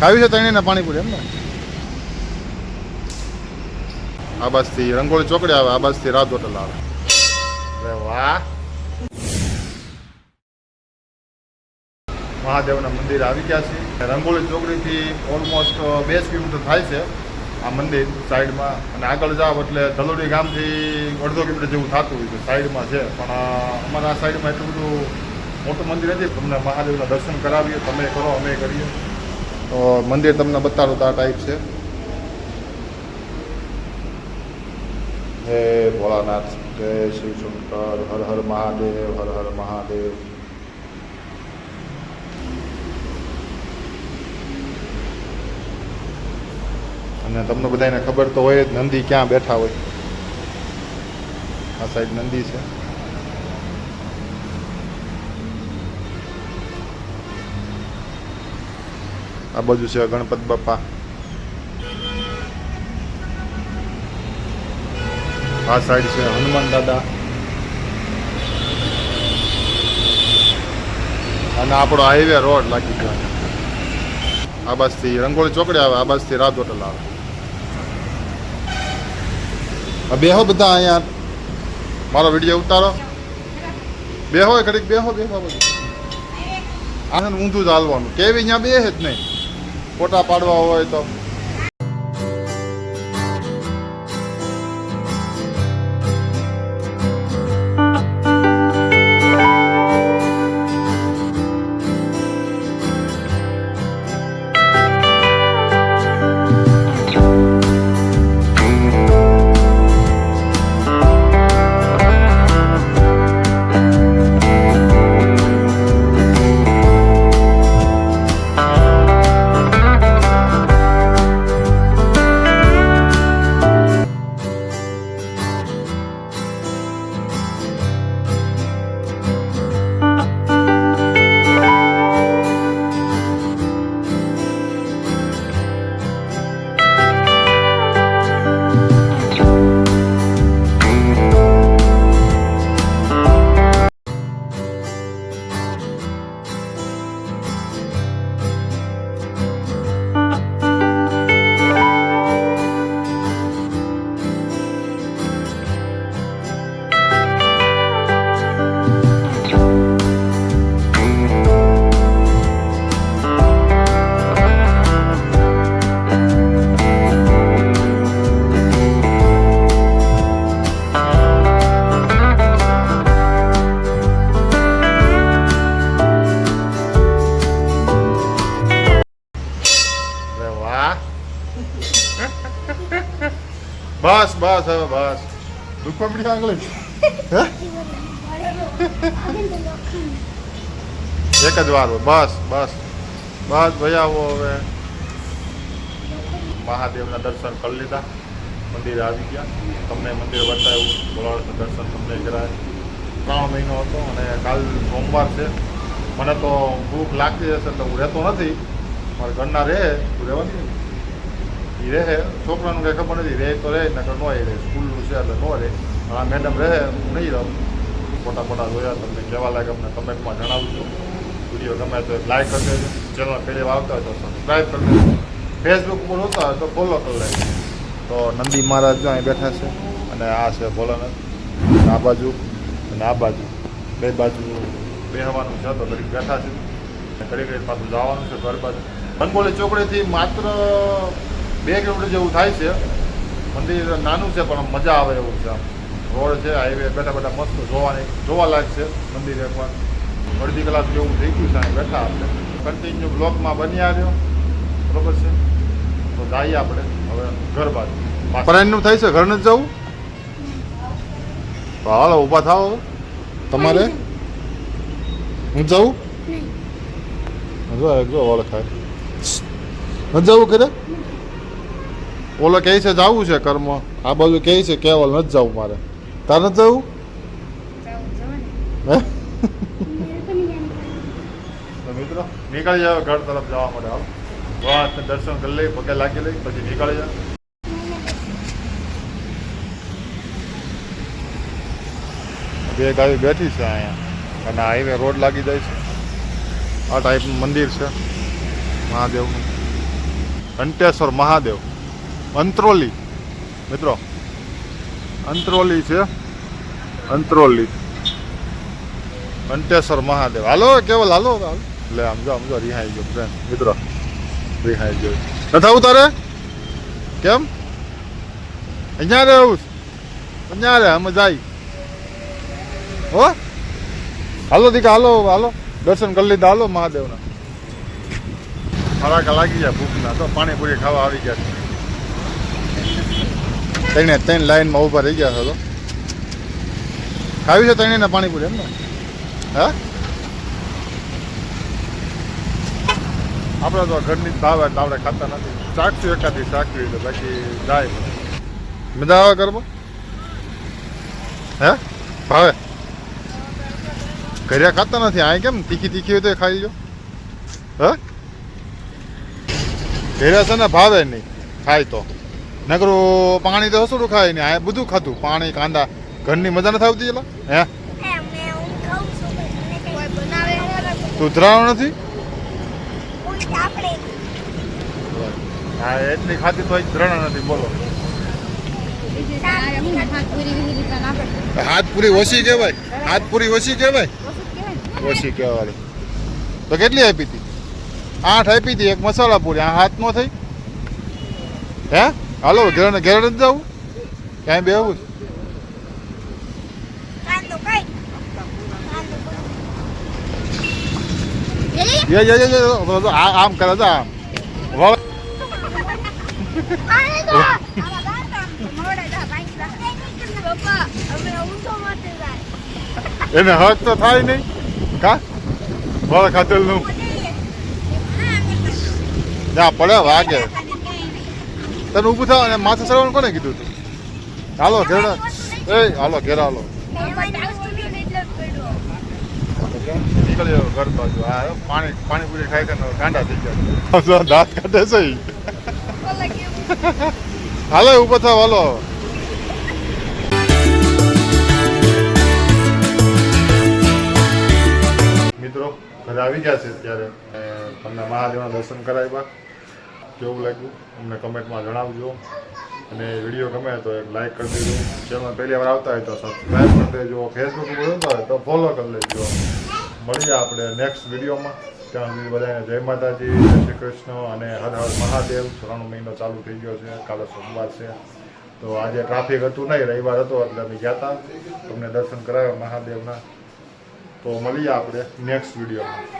ખાવી છે ત્રણેયના પાણીપુરી એમ ને આબાસથી રંગોળી ચોકડી આવે આબાસથી રાત હોટલ આવે. અરે વાહ. મહાદેવના મંદિર આવી ગયા છે. રંગોળી ચોકડીથી ઓલમોસ્ટ બે કિલોમીટર થાય છે આ મંદિર સાઈડમાં. અને આગળ જાઓ એટલે ધલોડી ગામથી અડધો કિલોમીટર જેવું થતું હોય છે, સાઈડમાં છે. પણ અમારા સાઈડમાં એટલું બધું મોટું મંદિર નથી. તમને મહાદેવના દર્શન કરાવીએ, તમે કરો, અમે કરીએ. તો મંદિર તમને બતાડું તો આ ટાઈપ છે. હે ભોળાનાથ, જય શ્રી શંકર, હર હર મહાદેવ, હર હર મહાદેવ. અને તમને બધાને ખબર તો હોય નંદી ક્યાં બેઠા હોય. આ સાઈડ નંદી છે. આ બાજુ છે ગણપત બાપા. આ સાઈડ છે હનુમાન દાદા. અને આપણો હાઈવે રોડ લાગી ગયો. આ બાજથી રંગોળી ચોકડી આવે, આ બાજથી રાત હોટલ આવે. બેહો બધા અહીંયા. મારો વીડિયો ઉતારો. બેહો ઘડીક બેહો બેહો બધું આનંદ ઊંધું જ હાલવાનું. કેવી, અહીંયા બે જ નહીં. ફોટા પાડવા હોય તો બસ બસ, હવે બસ. દુખવા પડી આગળ? એક જ વાર બસ બસ. બસ, ભાઈ આવો હવે. મહાદેવના દર્શન કરી લીધા. મંદિર આવી ગયા. તમને મંદિર બતાવ્યું. ભોળાનાથના દર્શન તમને કરાય. ત્રણ મહિનો હતો અને કાલ સોમવાર છે. મને તો ભૂખ લાગતી હશે એટલે હું રહેતો નથી. મારા ઘરના રહે. હું રહેવાની એ રહે છોકરાનું કંઈ ખબર નથી રહે તો રહે નકર ન રહે સ્કૂલનું છે એટલે ન રહે આ મેડમ રહે હું નહીં રહું ફોટા ફોટા જોયા તમને કહેવા લાગે અમને કમેન્ટમાં જણાવજો વીડિયો ગમે તો લાઈક કરી દેજો ચેનલ પહેલી આવતા હોય તો સબસ્ક્રાઈબ કરી દેજો ફેસબુક ઉપર હોતા હોય તો ફોલો કરી લેજો તો નંદી મહારાજ જો અહીં બેઠા છે અને આ છે ભોલાનાથ આ બાજુ અને આ બાજુ બે બાજુ બેહવાનું છે તો ઘડીક બેઠા છે અને ઘડી ઘડી પાછું જવાનું છે ઘર બાજુ રંગોળી ચોકડીથી માત્ર બે કિલોમીટર જેવું થાય છે. મંદિર નાનું છે પણ મજા આવે એવું છે રોડ છે હાઈવે બેઠા બેઠા મસ્ત જોવાની જોવાલાયક છે મંદિર એકવાર. અડધી કલાક જેવું થઈ ગયું છે અહીં બેઠા આપણે. કન્ટિન્યુ બ્લોકમાં બની આવ્યો. બરોબર છે? તો જઈએ આપણે. હવે ઘર બાજુ પરાયણનું થાય છે ઘર નથી જવું? તો હાલો ઊભા થાઓ. તમારે? હું જાઉં જો એક જો ઓળખાય. નથી જવું કરે ઓલો કહે છે જવું છે કર્મ. આ બાજુ કહે છે કેવલ નથી જવું મારે. તારે નથી જવું? તો મિત્રો નીકળી જાવ ઘર તરફ જવા માટે વાત દર્શન કરી લઈ પગે લાગી લઈ પછી નીકળી જાવ બે ગાડી બેઠી છે અહીંયા અને હાઈવે રોડ લાગી જાય છે. આ ટાઈપનું મંદિર છે. મહાદેવનું. ઘંટેશ્વર મહાદેવ. અંત્રોલી. મિત્રો, અંત્રોલી છે. અંત્રોલી. અંટેશ્વર મહાદેવ. હાલો કેવલ હાલો હાલો લે, આમ જો આમ જો, રિહાઈ ગયો ફ્રેન્ડ મિત્રો, રિહાઈ ગયો. નથી આવું તારે? કેમ? અહીંયા રે આવું? અહીંયા રે અમે જાય. હો? હાલો દીકા હાલો હાલો. દર્શન કરી લીધા. હાલો, મહાદેવના. ફરાકા લાગી ગયા ભૂખના. તો પાણીપુરી ખાવા આવી ગયા છે. ત્રણે ત્રણ લાઈનમાં ઊભા રહી ગયા હતો ખાવી છે ત્રણેના પાણીપુરી એમ ને હા? આપણે તો ઘરની ભાવ એટલે આપણે ખાતા નથી. શાકશું એકાદી શાકવી તો બાકી જાય મજા આવે ગરબા? હે? ભાવે? ઘરે ખાતા નથી. આ કેમ તીખી તીખી હોય તો ખાઈ લો હે? ઘરે છે ને ભાવે નહીં. ખાય તો. નકરું પાણી તો હસુડું ખાય નહીં આ બધું ખાતું પાણી, કાંદા, ઘરની મજા નથી આવતી એલા? હે? તું ધરાવ નથી? હા, એટલી ખાતી તો ધરણ નથી, બોલો. હાથ ઓછી કહેવાય. હાથ ઓછી કહેવાય? ઓછી કહેવાય. તો કેટલી આપી હતી? આઠ આપી હતી, એક મસાલા પૂરી. આ હાથ નો થઈ? હે? હાલો ઘેર ઘેર નથી જવું? ક્યાંય બેવું છે? આમ કરે તો આમ. એને હક તો થાય નહીં. કા? વાળ ખાતેલનું ના પડે વાગે. તને ઊભું થાવ અને માથે સરવાનું કોને કીધું તું? હાલો ઘેરા એ હાલો ઘેરા હાલો. નીકળ્યો ઘર બાજુ. આ પાણી પાણીપુરી ખાઈ કરીને ગાંડા થઈ ગયા. દાંત કાઢે છે હાલો ઊભો થાવ હાલો. મિત્રો ઘરે આવી ગયા છે અત્યારે. તમને મહાદેવના દર્શન કરાવ્યા. કેવું લાગ્યું? અમને કમેન્ટમાં જણાવજો. અને વીડિયો ગમે તો એક લાઇક કરી દેજો. ચેનલ પહેલી વાર આવતા હોય તો સબસ્ક્રાઈબ કરી દેજો. ફેસબુક ઉપર જોતા હોય તો ફોલો કરી લેજો. મળીએ આપણે નેક્સ્ટ વિડીયોમાં ત્યાં સુધી બધાને જય માતાજી, જય શ્રી કૃષ્ણ અને હર હર મહાદેવ. શ્રાવણ મહિનો ચાલુ થઈ ગયો છે. કાલે સોમવાર છે. તો આજે ટ્રાફિક હતું નહીં. રવિવાર હતો એટલે અમે ગયા હતા તમને દર્શન કરાવ્યા મહાદેવના. તો મળીએ આપણે નેક્સ્ટ વિડીયોમાં